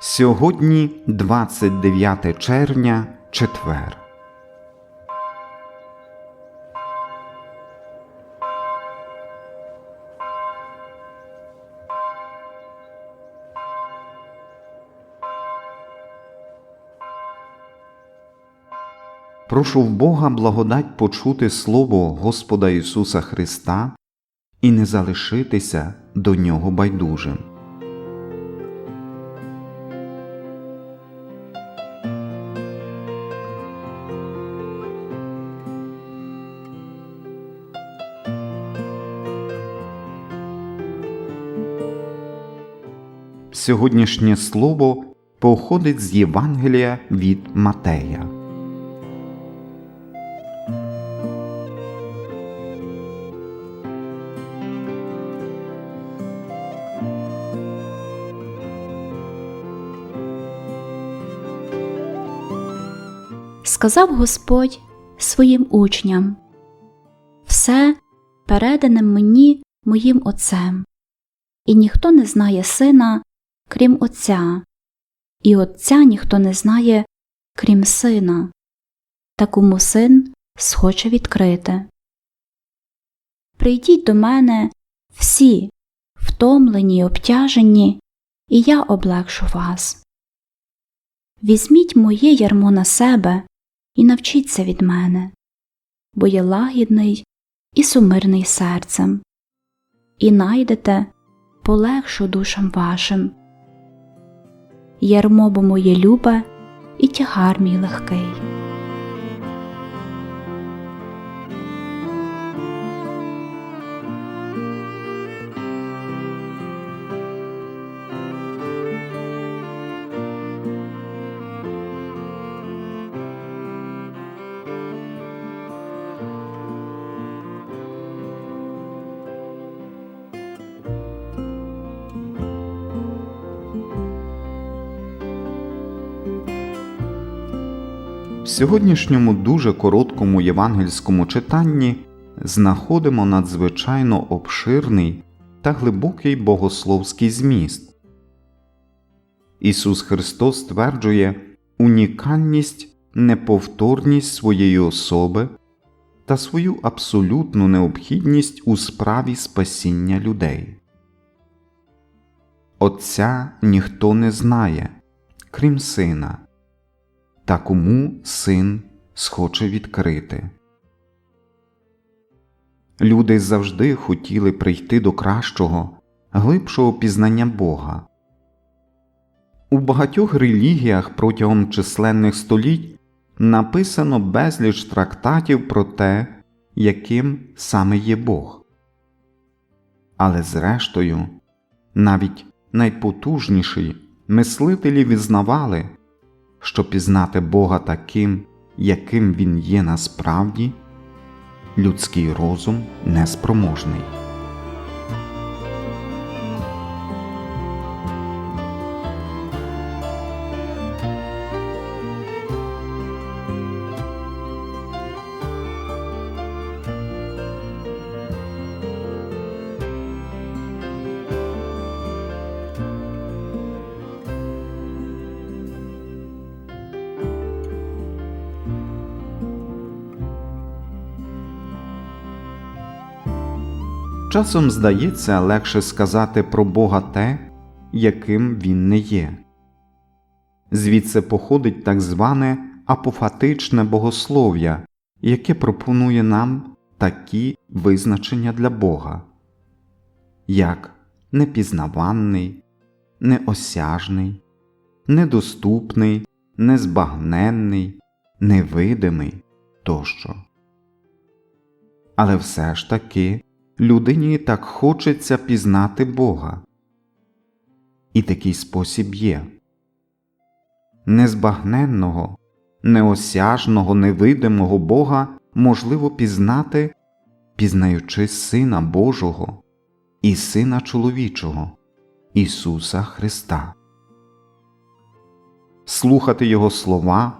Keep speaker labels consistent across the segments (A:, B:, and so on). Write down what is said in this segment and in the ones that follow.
A: Сьогодні 29 червня, четвер. Прошу в Бога благодать почути Слово Господа Ісуса Христа і не залишитися до Нього байдужим. Сьогоднішнє слово походить з Євангелія від Матея.
B: сказав Господь своїм учням Все передане мені моїм Отцем, і ніхто не знає сина, крім Отця, і Отця ніхто не знає, крім сина, та кому син схоче відкрити. Прийдіть до мене всі, втомлені й обтяжені, і я облегшу вас. Візьміть моє ярмо на себе і навчіться від мене, бо я лагідний і сумирний серцем, і найдете полегшу душам вашим. Ярмо бо моє любе і тягар мій легкий.
A: В сьогоднішньому дуже короткому євангельському читанні знаходимо надзвичайно обширний та глибокий богословський зміст. Ісус Христос стверджує унікальність, неповторність своєї особи та свою абсолютну необхідність у справі спасіння людей. Отця ніхто не знає, крім сина та кому син схоче відкрити. Люди завжди хотіли прийти до кращого, глибшого пізнання Бога. У багатьох релігіях протягом численних століть написано безліч трактатів про те, яким саме є Бог. Але зрештою, навіть найпотужніші мислителі визнавали, що пізнати Бога таким, яким Він є насправді, людський розум неспроможний. Часом здається легше сказати про Бога те, яким Він не є. Звідси походить так зване апофатичне богослов'я, яке пропонує нам такі визначення для Бога, як непізнаванний, неосяжний, недоступний, незбагненний, невидимий тощо. Але все ж таки людині так хочеться пізнати Бога. І такий спосіб є незбагненного, неосяжного, невидимого Бога можливо пізнати, пізнаючи Сина Божого і Сина чоловічого Ісуса Христа, слухати Його слова,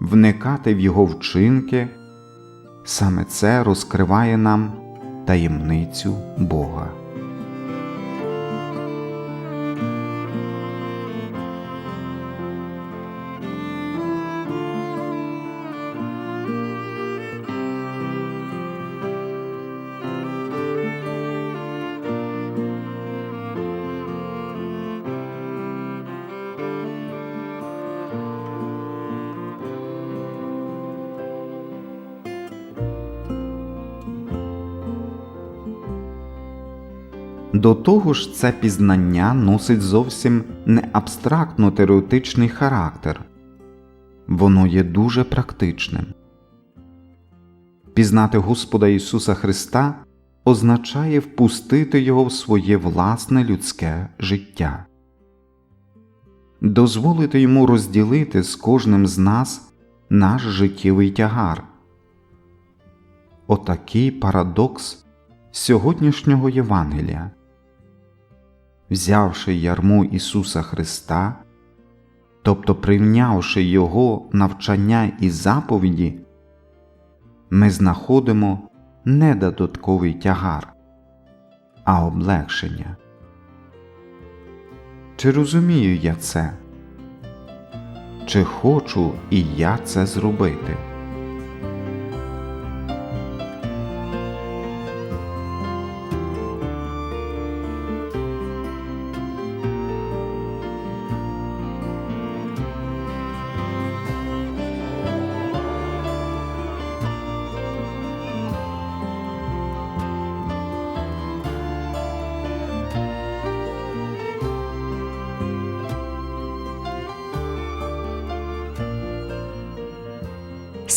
A: вникати в Його вчинки. Саме це розкриває нам таємницю Бога. До того ж, це пізнання носить зовсім не абстрактно теоретичний характер, воно є дуже практичним. Пізнати Господа Ісуса Христа означає впустити Його в своє власне людське життя, дозволити йому розділити з кожним з нас наш життєвий тягар. Отакий парадокс сьогоднішнього Євангелія. Взявши ярмо Ісуса Христа, тобто прийнявши Його навчання і заповіді, ми знаходимо не додатковий тягар, а облегшення. Чи розумію я це? Чи хочу і я це зробити?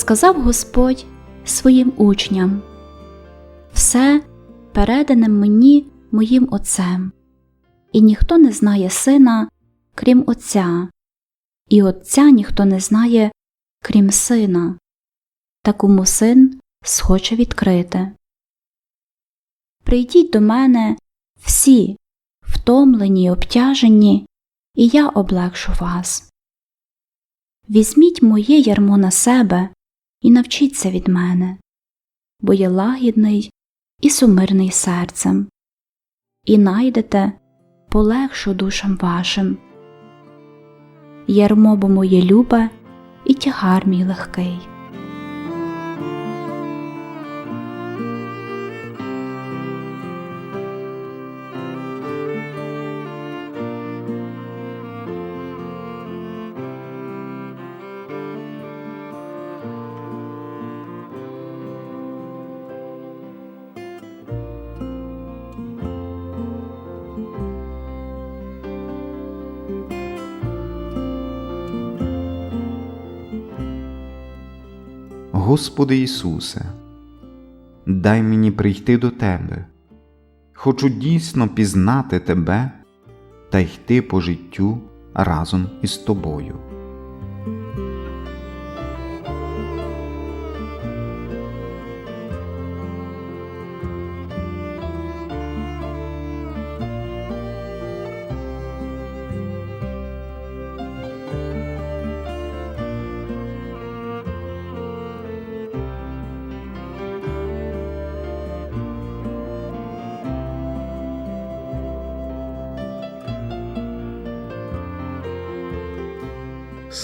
B: Сказав Господь своїм учням Все передане мені моїм Отцем, і ніхто не знає сина, крім Отця, і Отця ніхто не знає, крім сина, та кому син схоче відкрити. Прийдіть до мене всі, втомлені й обтяжені, і я облегшу вас. Візьміть моє ярмо на себе і навчіться від мене, бо є лагідний і сумирний серцем, і найдете полегшу душам вашим. Ярмо бо моє любе і тягар мій легкий.
A: Господи Ісусе, дай мені прийти до Тебе. Хочу дійсно пізнати Тебе та йти по життю разом із Тобою.